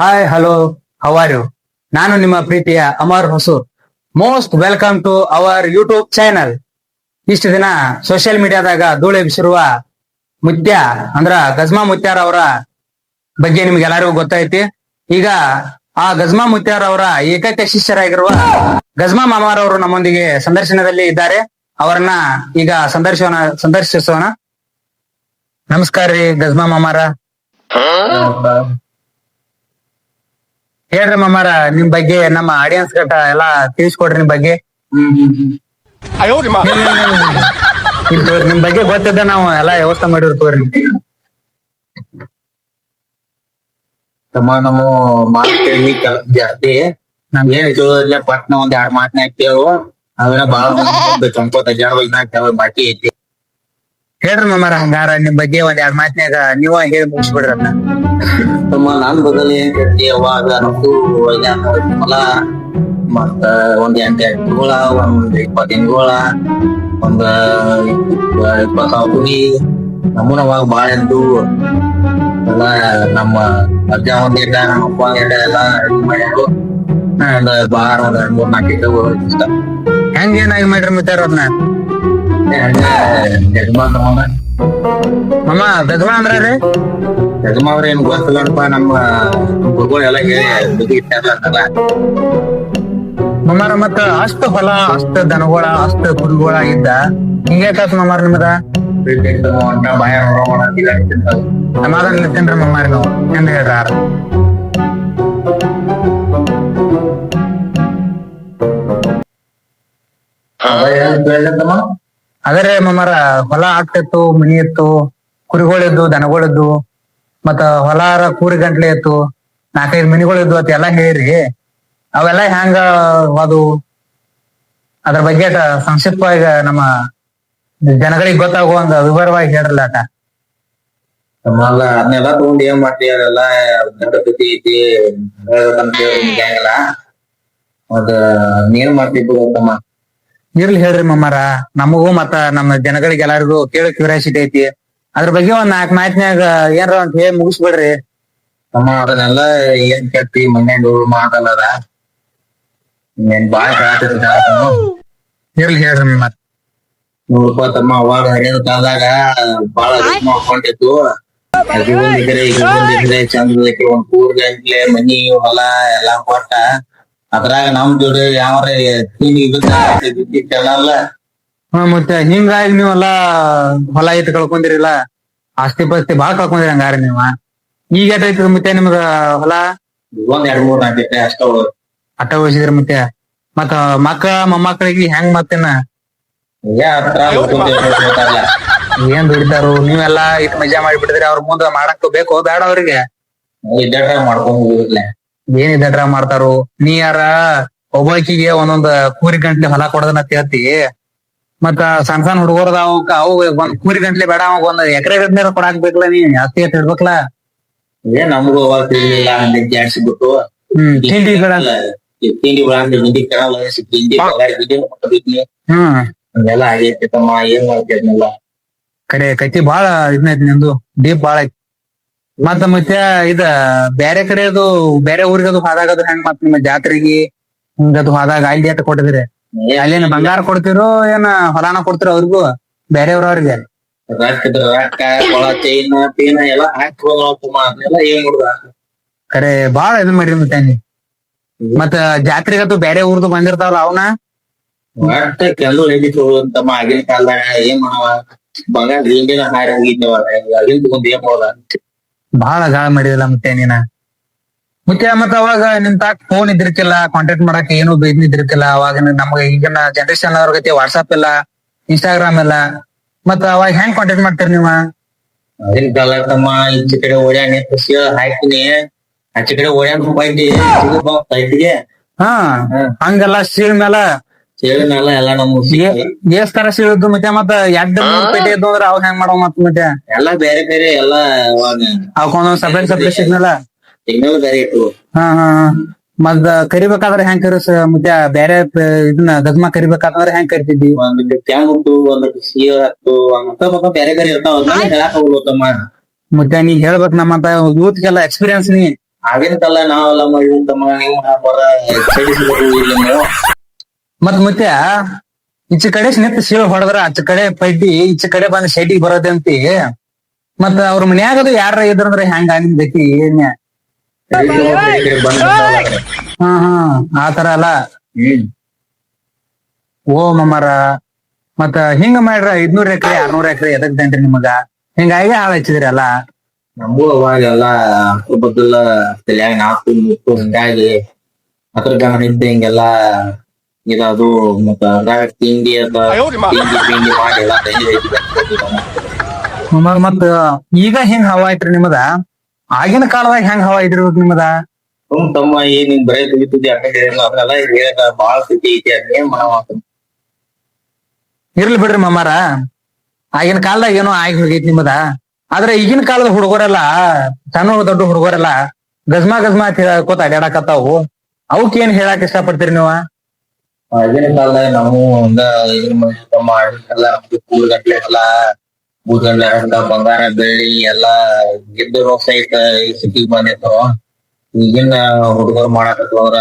Hi hello you ನಾನು ನಿಮ್ಮ ಪ್ರೀತಿಯ Amar Hosur. Most welcome to our YouTube channel ಇಷ್ಟು ದಿನ ಸೋಷಿಯಲ್ ಮೀಡಿಯಾದಾಗ ಧೂಳೆ ಬಿಸಿರುವ ಮುತ್ಯ ಅಂದ್ರ ಗಜ್ಮಾ ಮುತ್ಯಾರ್ ಅವರ ಬಗ್ಗೆ ನಿಮ್ಗೆ ಎಲ್ಲರಿಗೂ ಗೊತ್ತೈತಿ. ಈಗ ಆ ಗಜ್ಮಾ ಮುತ್ಯಾರ್ ಅವರ ಏಕೈಕ ಶಿಷ್ಯರಾಗಿರುವ ಗಜ್ಮಾ ಮಾಮಾರವರು ನಮ್ಮೊಂದಿಗೆ ಸಂದರ್ಶನದಲ್ಲಿ ಇದ್ದಾರೆ. ಅವರನ್ನ ಈಗ ಸಂದರ್ಶನ ಸಂದರ್ಶಿಸೋಣ. ನಮಸ್ಕಾರ ರೀ ಗಜ್ಮಾ ಮಾಮಾರ. ಹೇಳ್ರಿ ಮಾಮಾರ ನಿಮ್ ಬಗ್ಗೆ ನಮ್ಮ ಆಡಿಯನ್ಸ್ ಗಟ್ಟ ಎಲ್ಲಾ ತಿಳಿಸ್ಕೊಡ್ರಿ ನಿಮ್ ಬಗ್ಗೆ. ನಿಮ್ ಬಗ್ಗೆ ಗೊತ್ತಿದ್ದ ನಾವು ಎಲ್ಲಾ ವ್ಯವಸ್ಥೆ ಮಾಡಿರ್ತವ್ರಿ ತಮ್ಮ ನಮ್ಮ ಮಾತು ಕೇಳಿ ಜಾಸ್ತಿ. ನಮ್ಗೆ ಏನ್ ಇಲ್ಲ ಪಟ್ನ ಒಂದ್ ಎರಡ್ ಮಾತನ್ನ ಕೇಳು. ಅವೆಲ್ಲ ಬಾಳ ಚಂಪೋತ ಜಾಡದಾಗ ಬಾಕಿ ಐತಿ. ಹೇಳ್ರಿ ಮಾಮಾರ ಹಂಗಾರ ನಿಮ್ ಬಗ್ಗೆ ಒಂದ್ ಎರಡ್ ಮಾತಿನಾಗ ನೀವ ಹೇಳಿ ಮುಗಿಸ್ಬಿಡ್ರಿ ಅದ್ನ ತಮ್ಮ ನಾನ್ ಬದಲಿ ನಮ್ದು ಐದಾರು ಹೊಲ ಮತ್ತ ಒಂದ್ ಎಂಟ್ ಎತ್ತುಗಳ ಒಂದ್ ಇಪ್ಪತ್ ತಿಂಗಳ ಒಂದ್ ಇಪ್ಪತ್ ಕುರಿ ನಮ್ಮನ ಅವಾಗ ಬಾಳ ಎದ್ದು ಎಲ್ಲ ನಮ್ಮ ಅಜ್ಜ ಒಂದ್ ಎಡ ನಮ್ಮ ಅಪ್ಪ ಒಂದ್ ಎಡ್ಡ ಎಲ್ಲ ಮಾಡ್ಯಾರು. ಒಂದ್ ಬಾರ ಒಂದ್ ಎರಡ್ ಮೂರ್ ನಾಲ್ಕು ಎಡ್ಡ ಹೆಂಗ್ ಏನಾಗಿ ಮಾಡ್ರಿ ಮಿತ್ರ ಅದನ್ನ ನಮ್ಮನ್ನ ಮಾಮ ಗಜ್ಮಾ ಅಂದ್ರ ರೀ? ಯಜಮಾನ್ರ ಏನ್ ಗೊತ್ತಿಲ್ಲಪ್ಪ ನಮ್ಮ ಗುರುಗಳು ಎಲ್ಲ ಹೇಳಿ ಇಟ್ಟಾರಲ್ಲ ಮಾಮಾರ ಮತ್ತ ಅಷ್ಟ ಹೊಲ ಅಷ್ಟ ದನಗಳ ಅಷ್ಟ ಕುರಿಗಳ ಇದ್ದ. ಹಿಂಗ್ಯಾಕಾತ್ ಮಮ್ಮಾರ ನಿಮ್ದ. ಸಮಾಧಾನ ಇರ್ತೇನ್ರಿ ಮಮ್ಮಾರಿ ನಾವು. ಎಂದ ಹೇಳ್ರ ಹೇಳಿದ್ದಮ್ಮ? ಅದರೇ ಮಮ್ಮರ ಹೊಲ ಆಗ್ತಿತ್ತು, ಮನಿ ಇತ್ತು, ಕುರಿಗಳಿದ್ದು, ದನಗಳಿದ್ದು, ಮತ್ತ ಹೊಲಾರ ಕೂರಿ ಗಂಟ್ಲೆ ಇತ್ತು, ನಾಲ್ಕೈದು ಮನಿಗಳಿದ್ದು ಅತ್ ಎಲ್ಲಾ ಹೇಳ್ರಿ. ಅವೆಲ್ಲಾ ಹೆಂಗ ಅದು? ಅದ್ರ ಬಗ್ಗೆ ಸಂಕ್ಷಿಪ್ತವಾಗಿ ನಮ್ಮ ಜನಗಳಿಗೆ ಗೊತ್ತಾಗುವಂಗ ವಿವರವಾಗಿ ಹೇಳ್ರಲ್ಲ ಆಟ ತಮ್ಮ ಅಲ್ಲ ಅದನ್ನೆಲ್ಲ ತಗೊಂಡ್ ಏನ್ ಮಾಡ್ತಿ ಅದೆಲ್ಲ ದೊಡ್ಡ ಬುದ್ಧಿ ಐತಿ ಹೇಳ್ಬೇಕಂತ ಹೇಳಿ ನಿಮ್ಗೆ ನೀನ್ ಮಾಡ್ತಿದ್ದು ತಮ್ಮ ಇರ್ಲಿ ಹೇಳ್ರಿ ಮಮ್ಮಾರ ನಮಗೂ ಮತ್ತ ನಮ್ಮ ಜನಗಳಿಗೆ ಎಲ್ಲಾರಿಗೂ ಕೇಳೋ ಕ್ಯೂರಿಯಾಸಿಟಿ ಐತಿ. ಅದ್ರ ಬಗ್ಗೆ ಒಂದ್ ನಾಲ್ಕ್ ಮಾತಿನ್ಯಾಗ ಏನ್ರ ಅಂತ ಹೇಳಿ ಮುಗಿಸ್ಬಿಡ್ರಿ. ಅಮ್ಮ ಅದನ್ನೆಲ್ಲ ಏನ್ ಕೆಟ್ಟಿ ಮನ್ಯಾಗ ಮಾಡಲ್ಲದ? ಏನ್ ಬಾಳ ಇರ್ಲಿ ಹೇಳ್ರಿ ಮತ್ ನೋಡಪ್ಪ ತಮ್ಮ ಅವಾಗ ಹರಿಯದ ಕಾಲದಾಗ ಬಾಳ ಮಾಡ್ಕೊಂಡಿತ್ತು ಅದು ಒಂದ್ ಎಕರೆ ಇದು ಒಂದ್ ಎಕರೆ ಚಂದ ಎಕರೆ ಒಂದ್ ಕೂರ್ಗಂಟ್ಲೆ ಮನಿ ಹೊಲ ಎಲ್ಲಾ ಕೊಟ್ಟ ಅದ್ರಾಗ ನಮ್ ಜೋಡಿ ಯಾವ್ರ ಹ್ಮ್ ಮತ್ತೆ ಹಿಂಗಾಗಿ ನೀವೆಲ್ಲ ಹೊಲ ಐತಿ ಕಳ್ಕೊಂಡಿರಿಲ್ಲ. ಆಸ್ತಿ ಪಾಸ್ತಿ ಬಾಳ ಕಳ್ಕೊಂಡಿರಿ ಹಂಗಾರ ನೀವ. ಈಗ ಎಷ್ಟೈತಿ ಮತ್ತೆ ನಿಮ್ಗ ಹೊಲ? ಒಂದ್ ಎರಡ್ ಮೂರ್ ನಾಲ್ಕು ಎಕರೆ ಅಷ್ಟ. ಅಟ್ಟ ಉಳಿಸಿದ್ರಿ ಮತ್ತೆ. ಮತ್ತ ಮಕ್ಕಳ ಮೊಮ್ಮಕ್ಕಳಿಗೆ ಹೆಂಗ್ ಮತ್ತೇನ. ಏನ್ ದುಡಿತಾರು ನೀವೆಲ್ಲಾ ಇಟ್ ಮಜಾ ಮಾಡಿಬಿಟ್ಟಿದ್ರಿ ಅವ್ರ ಮುಂದ ಮಾಡಕ್ ಬೇಕು ಬೇಡ ಅವ್ರಿಗೆ. ಮಾಡ್ಕೊಂಡ್ ಹೋಗಿರ್ಲೆ ಏನ್ ಡ್ರಾ ಮಾಡ್ತಾರು? ನೀ ಯಾರ ಒಬ್ಬಾಕಿಗೆ ಒಂದೊಂದ್ ಕೂರಿ ಗಂಟ್ಲೆ ಹೊಲ ಕೊಡದನ್ನ ಹೇಳ್ತಿ ಮತ್ತ ಸಣ್ಣ ಸಣ್ಣ ಹುಡುಗರದ ಅವಕ್ಕ ಅವು ಒಂದ್ ಕೂರಿ ಗಂಟ್ಲೆ ಬೇಡ ಅವಾಗ ಒಂದ್ ಎಕರೆ ಗಂಟ್ಲೆ ಕೊಡಾಕ್ ಬೇಕಲ್ಲ ನೀ ಜಾಸ್ತಿ ಅಂತ ಹೇಳ್ಬೇಕಲ್ಲ ಏ ನಮಗೂ ಅವಾಗ ತಿಳಿಲಿಲ್ಲ ಹಂಗೆ ಜಾಡ್ಸಿಬಿಟ್ಟು ಹ್ಮ್ ತಿಂಡಿ ಬಳಂದ್ರೆ ಹಿಂದಿ ಕೆಳಲ್ಲ ತಿಂಡಿ ಬೆಳೆ ಗಿಡಿ ಕೊಟ್ಟಿದ್ನಿ ಹ್ಮ್. ಹಂಗೆಲ್ಲ ಆಗೈತಿ ತಮ್ಮ ಏನ್ ಮಾಡ್ತಿದ್ನಲ್ಲ ಕರೆ ಕತಿ ಬಾಳ ಇದನ್ನೈತಿ ನಿಂದು. ಡೀಪ್ ಬಾಳ ಐತಿ. ಮತ್ತ ಮತ್ತೆ ಇದ ಬ್ಯಾರೆ ಕಡೆ ಅದು ಬ್ಯಾರೆ ಊರಿಗೆ ಅದು ಹೋದಾಗದು ಹೆಂಗ್ ಮತ್ ನಿಮ್ಮ ಜಾತ್ರೆಗೆ ಹಿಂಗದು ಹೋದಾಗ ಅಲ್ಲಿ ಅಂತ ಕೊಟ್ಟಿದ್ರಿ? ಅಲ್ಲೇನ ಬಂಗಾರ ಕೊಡ್ತಿರೋ ಏನ ಹೊಲಾನ ಕೊಡ್ತಿರೋ ಅವ್ರಿಗೂ? ಬೇರೆ ರೊಕ್ಕ ಅವ್ರಿಗೆ ಕೊಳ ಚೈನ್ ಪೀನ ಎಲ್ಲ ಏನ್ ಹುಡುಗ ಕರೆ ಬಾಳ ಇದನ್ ಮಾಡಿರಿ ಮತ್ತೆ ನೀ ಮತ್ತ ಅದು ಬ್ಯಾರೆ ಊರ್ದು ಬಂದಿರ್ತಾವಲ್ಲ ಅವನ? ಒಟ್ಟ ಕೆಲವು ಅಂತಮ್ಮ ಆಗಿನ ಕಾಲದಾಗ ಏನ್ ಮಾಡವ? ಬಂಗಾರ ಹಿಂದಿನ ಹಾರಿ ಹೋಗಿದ್ದೇವ ಆಗಿನ ತಗೊಂಡ್ ಏನ್ ಮಾಡೋದ? ಬಹಳ ಗಾಳ ಮಾಡಿದಿಲ್ಲ ಮತ್ತೆ ನೀನ? ಮತ್ತೆ ಮತ್ತ ಅವಾಗ ನಿಮ್ ತಾಕ ಫೋನ್ ಇದ್ರಿಕಿಲ್ಲ ಕಾಂಟ್ಯಾಕ್ಟ್ ಮಾಡಕ್ ಏನು ಇದನ್ ಇದ್ರಿಕಿಲ್ಲ ಅವಾಗ ನಮ್ಗ ಈಗಿನ ಜನರೇಷನ್ ಅವ್ರ ಗತಿ ವಾಟ್ಸ್ಆಪ್ ಇಲ್ಲ ಇನ್ಸ್ಟಾಗ್ರಾಮ್ ಇಲ್ಲ. ಮತ್ತ ಅವಾಗ ಹೆಂಗ್ ಕಾಂಟ್ಯಾಕ್ಟ್ ಮಾಡ್ತೀರಿ ನೀವ? ಕಾಲ ತಮ್ಮ ಈಚೆ ಕಡೆ ಓಡ್ಯಾಣ ಖುಷಿ ಹಾಕಿನಿ ಆಚೆ ಕಡೆ ಓಡ್ಯಾನ ಬೈಟಿ ಸೈಟ್ಗೆ ಹಾ ಹಂಗೆಲ್ಲ ಸೀಳ್ ಮೇಲ ಸೇಳಿನೆಲ್ಲ ಎಲ್ಲ ನಮ್ಮ ಎಷ್ಟ್ ತರ ಸೀಳದ್ದು ಮತ್ತೆ ಮತ್ತ ಎಡ್ ಮೂರ್ ಪೇಟೆ ಇದ್ದು ಅಂದ್ರ ಅವ್ ಹೆಂಗ್ ಮಾಡೋ ಮತ್ ಮತ್ತೆ? ಎಲ್ಲ ಬೇರೆ ಬೇರೆ ಎಲ್ಲ ಅವಾಗ ಅವಕ್ಕೊಂದೊಂದ್ ಸಪ್ರೇಟ್ ಸಪ್ರೇಟ್ ಸಿಗ್ನಲ್ಲ? ಸಿಗ್ನಲ್ ಬೇರೆ ಇಟ್ಟು ಹಾ ಹಾ ಹಾ. ಮತ್ ಕರಿಬೇಕಾದ್ರೆ ಹೆಂಗ್ ಕರಿಸ ಮತ್ತೆ ಬೇರೆ ಇದನ್ನ ದಗ್ಮ ಕರಿಬೇಕಾದ್ರೆ ಹೆಂಗ್ ಕರಿತಿದ್ವಿ ಒಂದ್ ಕ್ಯಾಮುಟ್ಟು ಒಂದ್ ಸೀಳ ಹತ್ತು ಮತ್ತ ಮತ್ತ ಬೇರೆ ಬೇರೆ ಇರ್ತಾವ. ಅದನ್ನ ಹೇಳಕ್ ಹೋಗ್ಲತ್ತಮ್ಮ ಮತ್ತೆ ನೀ ಹೇಳ್ಬೇಕು ನಮ್ಮಂತ ಯೂತ್ಗೆಲ್ಲ ಎಕ್ಸ್ಪೀರಿಯನ್ಸ್ ನೀ. ಆಗಿನ ಕಾಲ ನಾವೆಲ್ಲ ಯೂತ್ ತಮ್ಮ ನೀವು ಹಾಕೋರ ಚಡಿಸಿದ್ರು ಇಲ್ಲ ನೀವು? ಮತ್ ಮತ್ತೆ ಈಚೆ ಕಡೆ ನಿಂತ ಸೀಳು ಹೊಡೆದ್ರ ಆಚೆ ಕಡೆ ಪಡ್ಡಿ ಈಚೆ ಕಡೆ ಬಂದ್ ಶೆಡಿಗೆ ಬರೋದಂತಿ ಮತ್ತ ಅವ್ರ ಮನ್ಯಾಗದು ಯಾರ ಇದ್ರಂದ್ರ ಹೆಂಗ ನಿಮ್ ಗತಿ ಏನ್ ಹಾ ಹಾ ಆತರ ಅಲ್ಲ. ಓ ಮಮ್ಮರ ಮತ್ತ ಹಿಂಗ ಮಾಡ್ರ ಐದ್ನೂರ್ ಎಕರೆ, ಆರ್ನೂರ್ ಎಕರೆ ಎದಕ್ ದಂಡ್ರಿ ನಿಮಗ? ಹಿಂಗಾಗಿ ಹಾಳ ಹಚ್ಚಿದ್ರಿ ಅಲ್ಲ. ನಮಗೂ ಅವಾಗ ಎಲ್ಲ ಅದ್ರ ತಲ್ಯಾಗ ನಾಲ್ಕು ಹಿಂಗಾಗಿ ಅದ್ರ ಗಮನ ಇದ್ದ ಹಿಂಗೆಲ್ಲ ಇದದು ಮತ್ತ ಅದ್ರಾಗ ತಿಂಡಿ ಅದ ತಿಂಡಿ ತಿಂಡಿ ಮಾಡಿ ಎಲ್ಲ ಮತ್ತ ಈಗ ಹೆಂಗ್ ಹವಾ ಐತ್ರಿ ನಿಮ್ಮದ ಆಗಿನ ಕಾಲದಾಗ ಹೆಂಗ್ ಹವಾ ಇದ್ರಿ ನಿಮ್ಮದ ಹ್ಮ್ ತಮ್ಮ ಏನ್ ಬರೇ ಅದೆಲ್ಲ ಹೇಳಕ ಬಾಳ ಸ್ಥಿತಿ ಐತಿ ಅದೇನ್ ಮಾಡವ ಇರ್ಲಿ ಬಿಡ್ರಿ ಮಮ್ಮಾರ ಆಗಿನ ಕಾಲದಾಗ ಏನೋ ಆಗಿ ಹೋಗೈತಿ ನಿಮ್ಮದ ಆದ್ರೆ ಈಗಿನ ಕಾಲದ ಹುಡುಗರೆಲ್ಲ ಸಣ್ಣ ದೊಡ್ಡ ಹುಡುಗರೆಲ್ಲ ಗಜ್ಮಾ ಗಜ್ಮಾ ಅಂತ ಹೇಳ್ಕೋತ ಅಡ್ಯಾಡಕತ್ತಾವು. ಅವಕ್ ಏನ್ ಹೇಳಕ್ ಇಷ್ಟಪಡ್ತೀರಿ ನೀವು? ಆಗಿನ ಕಾಲದಾಗ ನಾವು ಹಂಗ ಇದನ್ ಮಾಡಿ ತಮ್ಮ ಎಲ್ಲ ಗಂಟ್ಲೆ ಎಲ್ಲ ಮೂರ್ ಹಂಗ ಬಂಗಾರ ಬೆಳ್ಳಿ ಎಲ್ಲಾ ಗೆದ್ದು ಸಹಿತ ಸಿಟಿಗೆ ಬಂದಿತ್ತು. ಈಗಿನ ಹುಡುಗರು ಮಾಡಕತ್ತವ್ರ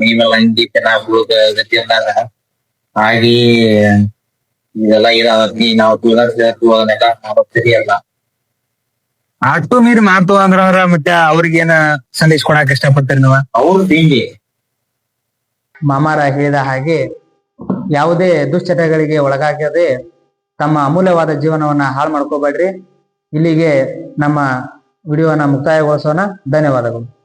ನೀವೆಲ್ಲ ಹಿಂದಿ ಚೆನ್ನಾಗ್ ಹುಡುಗ ಗತಿ ಅಂದಾಗ. ಆಗಿ ಇದೆಲ್ಲ ಇದಾಗತ್ತಿ ನಾವು ತುಳಗನೆಲ್ಲ ಮಾಡೋದ್ ಅಲ್ಲ ಅಷ್ಟು ಮೀರಿ ಮಾತು ಅಂದ್ರ ಮತ್ತೆ ಅವ್ರಿಗೇನ ಸಂದೇಶ ಕೊಡಾಕ ಇಷ್ಟಪಡ್ತೀರಿ ನಾವ? ಅವ್ರು ತಿಂಡಿ. ಮಾಮಾರ ಹೇಳಿದ ಹಾಗೆ ಯಾವುದೇ ದುಶ್ಚಟಗಳಿಗೆ ಒಳಗಾಗದೆ ತಮ್ಮ ಅಮೂಲ್ಯವಾದ ಜೀವನವನ್ನ ಹಾಳು ಮಾಡ್ಕೋಬೇಡ್ರಿ. ಇಲ್ಲಿಗೆ ನಮ್ಮ ವಿಡಿಯೋನ ಮುಕ್ತಾಯಗೊಳಿಸೋಣ. ಧನ್ಯವಾದಗಳು.